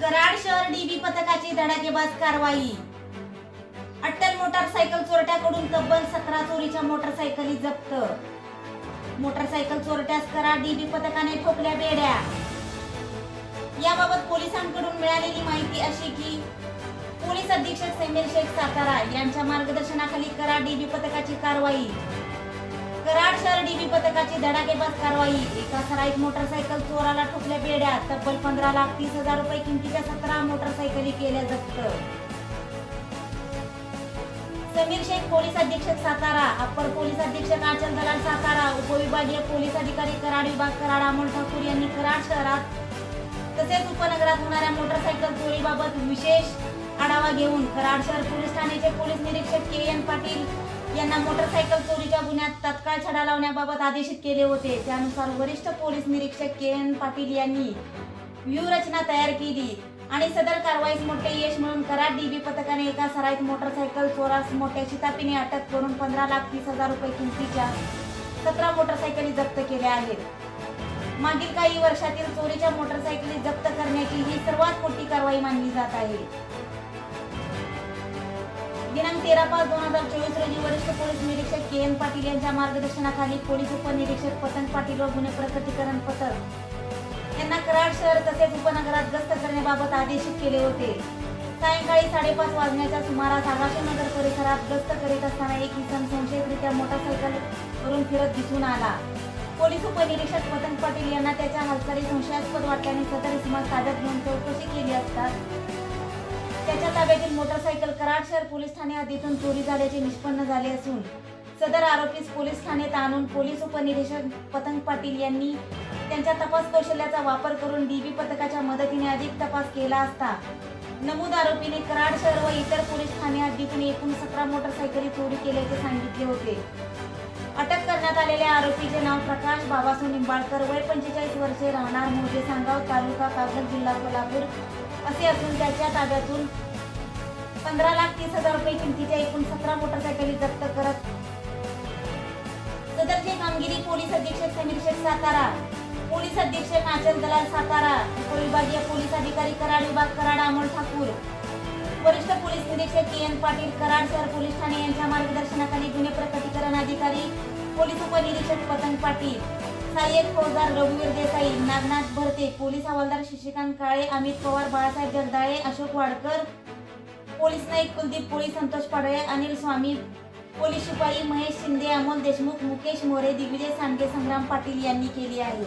कराड शहर डीबी पथकाची धडाकेबाज कारवाई. अट्टल मोटारसायकल चोरट्याकडून तब्बल सतरा चोरीच्या मोटारसायकली जप्त. मोटारसायकल चोरट्यास कराड डीबी पथकाने ठोकल्या बेड्या. याबाबत पोलिसांकडून मिळालेली माहिती अशी की पोलीस अधीक्षक समीर शेख सातारा यांच्या मार्गदर्शनाखाली कराड डीबी पथकाची कारवाई. कराड शहर डीबी पथकाची धडाकेबाज कारवाई. एका सराईत मोटरसायकल चोराला ठोकल्या बेड्या. तब्बल पंधरा लाख तीस हजार रुपये किमतीच्या सतरा मोटरसायकली केल्या जप्त. समीर शेख पोलीस अधीक्षक सातारा. अप्पर पोलीस अधीक्षक आचल दलाल सातारा. उपविभागीय पोलीस अधिकारी कराड विभाग कराड अमोल ठाकूर यांनी कराड शहरात तसेच उपनगरात होणाऱ्या मोटरसायकल चोरीबाबत विशेष आढावा घेऊन कराड शहर पोलीस ठाण्याचे पोलीस निरीक्षक के एन पाटील यांना मोटरसायकल चोरी गुन्ह्यात तत्काळ छडा लावण्याबाबत आदेशित केले होते. त्यानुसार वरिष्ठ पोलीस निरीक्षक के एन पाटील यांनी व्यूहरचना तयार केली आणि सदर कारवाईस मोठे यश मिळून कराड डीबी पथकाने एका सराईत मोटरसायकल चोरास मोठ्या शितापीने अटक करून पंधरा लाख तीस हजार रुपये किमतीच्या सतरा मोटरसायकली जप्त केल्या आहेत. मागील काही वर्षातील चोरीच्या मोटरसायकली जप्त करण्याची ही सर्वात मोठी कारवाई मानली जात आहे. दिनांक तेरा पाच दोन हजार चोवीस रोजी वरिष्ठ पोलीस निरीक्षक के एम पाटील यांच्या मार्गदर्शनाखाली पोलीस उपनिरीक्षक पतंग पाटील व गुन्हे प्रकटीकरण पथक यांना कराड शहर तसेच उपनगरात गस्त करण्याबाबत आदेशित केले होते. सायंकाळी साडेपाच वाजण्याच्या सुमारास आगाशे नगर परिसरात गस्त करीत असताना एक इसम संशयितरित्या मोटारसायकल वरून फिरत दिसून आला. पोलीस उपनिरीक्षक पतंग पाटील यांना त्याच्या हालचाली संशयास्पद वाटल्याने सदर इसमास ताब्यात घेऊन चौकशी केली असता त्याच्या ताब्यातील मोटारसायकल कराड शहर पोलीस ठाणे हद्दीतून चोरी झाल्याचे निष्पन्न झाले असून सदर आरोपीस पोलीस ठाण्यात आणून पोलीस उपनिरीक्षक पतंग पाटील यांनी त्यांच्या तपास कौशल्याचा वापर करून डीबी पथकाच्या मदतीने अधिक तपास केला असता. नमूद आरोपीने कराड शहर व इतर पोलीस ठाणे हद्दीतून एकूण सतरा मोटरसायकली चोरी केल्याचे सांगितले होते. अटक करण्यात आलेल्या आरोपीचे नाव प्रकाश बाबासो निंबाळकर वय पंचेचाळीस वर्षे राहणार मोजे सांगाव तालुका कागद जिल्हा कोल्हापूर असे असून त्याच्या ताब्यातून पंधरा लाख तीस हजार रुपये किमतीच्या एकूण सतरा मोटरसायकली जप्त करत कामगिरी पोलीस अधीक्षक समीर शेख सातारा पोलीस अधीक्षक आचल दलाल सातारा उपविभागीय पोलीस अधिकारी कराड विभाग कराड अमोल ठाकूर वरिष्ठ पोलीस निरीक्षक के एन पाटील कराड शहर पोलीस ठाणे यांच्या मार्गदर्शनाखाली गुन्हे प्रकटीकरण अधिकारी पोलीस उपनिरीक्षक पतंग पाटील सहाय्यक फौजदार रघुवीर देसाई नागनाथ भरते पोलीस हवालदार शशिकांत काळे अमित पवार बाळासाहेब जगदाळे अशोक वाडकर पोलीस नाईक कुलदीप पोळी संतोष पाडळे अनिल स्वामी पोलीस शिपाई महेश शिंदे अमोल देशमुख मुकेश मोरे दिग्विजय सांडगे संग्राम पाटील यांनी केली आहे.